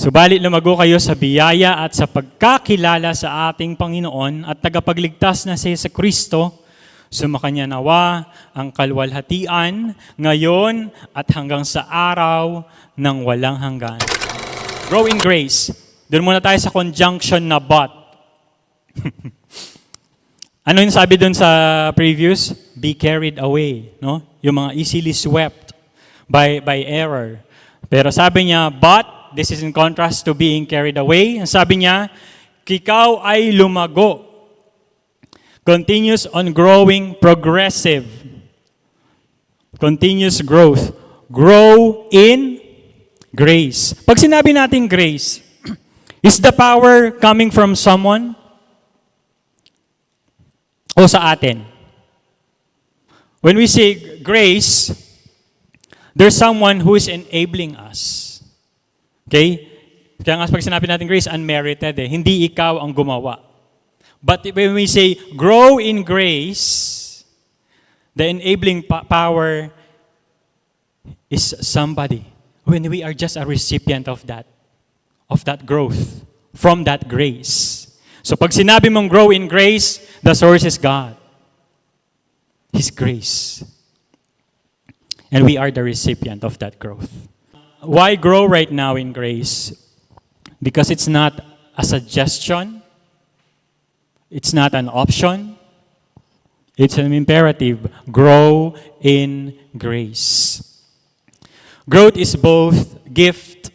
Subalit lumago kayo sa biyaya at sa pagkakilala sa ating Panginoon at tagapagligtas na si Kristo, sumakanya nawa ang kalwalhatian ngayon at hanggang sa araw ng walang hanggan. Grow in grace. Doon muna tayo sa conjunction na but. ano yung sabi doon sa previous? Be carried away. No? Yung mga easily swept by, by error. Pero sabi niya, but, this is in contrast to being carried away. Ang sabi niya, kikaw ay lumago. Continues on growing progressive. Continuous growth. Grow in grace. Pag sinabi natin grace, is the power coming from someone? O sa atin? When we say grace, there's someone who is enabling us. Okay? Kaya nga pag sinabi natin grace, unmerited eh. Hindi ikaw ang gumawa. But when we say grow in grace, the enabling power is somebody. When we are just a recipient of that, of that growth, from that grace. So pag sinabi mong grow in grace, the source is God. His grace. And we are the recipient of that growth. Why grow right now in grace? Because it's not a suggestion, it's not an option, it's an imperative. Grow in grace. Growth is both gift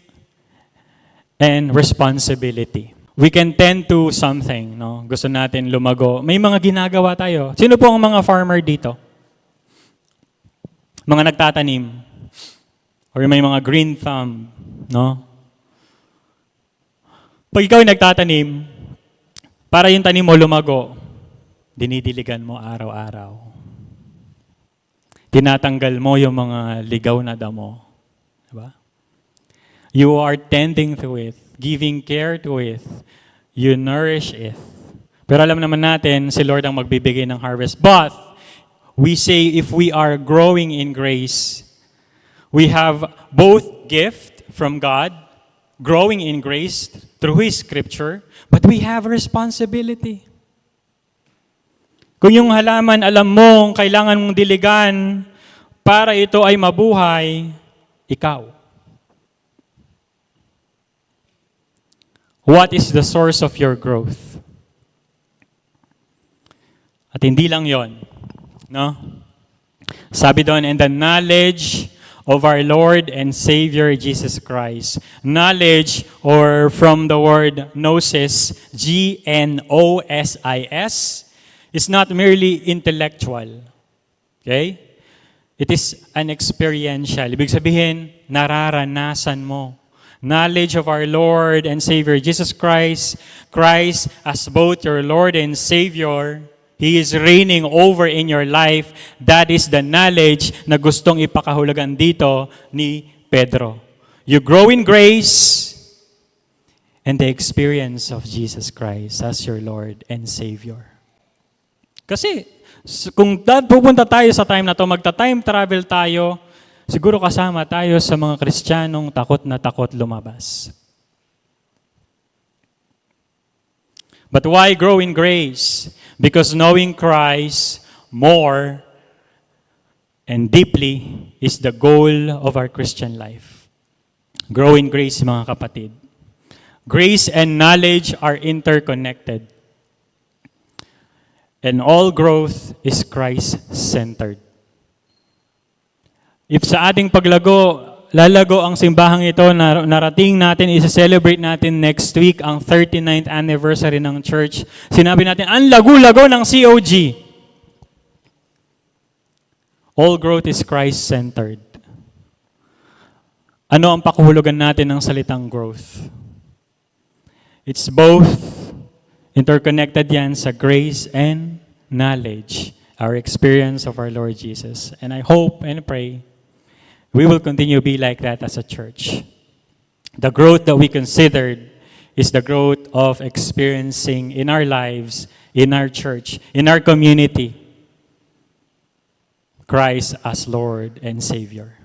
and responsibility. We can tend to something, no? Gusto natin lumago. May mga ginagawa tayo. Sino po ang mga farmer dito? Mga nagtatanim. Or may mga green thumb, no? Pag ikaw ay nagtatanim, para yung tanim mo lumago, dinidiligan mo araw-araw. Tinatanggal mo yung mga ligaw na damo. Diba? You are tending to it, giving care to it, you nourish it. Pero alam naman natin, si Lord ang magbibigay ng harvest. But, we say if we are growing in grace, we have both gift from God, growing in grace through His scripture, but we have responsibility. Kung yung halaman alam mo kailangan mong diligan para ito ay mabuhay, ikaw. What is the source of your growth? At hindi lang yon, no? Sabi doon, and the knowledge of our Lord and Savior Jesus Christ. Knowledge, or from the word gnosis, G-N-O-S-I-S, is not merely intellectual. Okay? It is an experiential. Ibig sabihin, nararanasan mo. Knowledge of our Lord and Savior Jesus Christ, Christ as both your Lord and Savior, He is reigning over in your life. That is the knowledge na gustong ipakahulugan dito ni Pedro. You grow in grace and the experience of Jesus Christ as your Lord and Savior. Kasi kung pupunta tayo sa time na to, magta-time travel tayo, siguro kasama tayo sa mga Kristiyanong takot na takot lumabas. But why grow in grace? Because knowing Christ more and deeply is the goal of our Christian life. Grow in grace, mga kapatid. Grace and knowledge are interconnected. And all growth is Christ-centered. If sa ating paglago, lalago ang simbahang ito na narating natin, isa-celebrate natin next week ang 39th anniversary ng church. Sinabi natin, ang lagu-lago ng COG. All growth is Christ-centered. Ano ang pakahulugan natin ng salitang growth? It's both interconnected yan sa grace and knowledge, our experience of our Lord Jesus. And I hope and pray we will continue to be like that as a church. The growth that we considered is the growth of experiencing in our lives, in our church, in our community, Christ as Lord and Savior.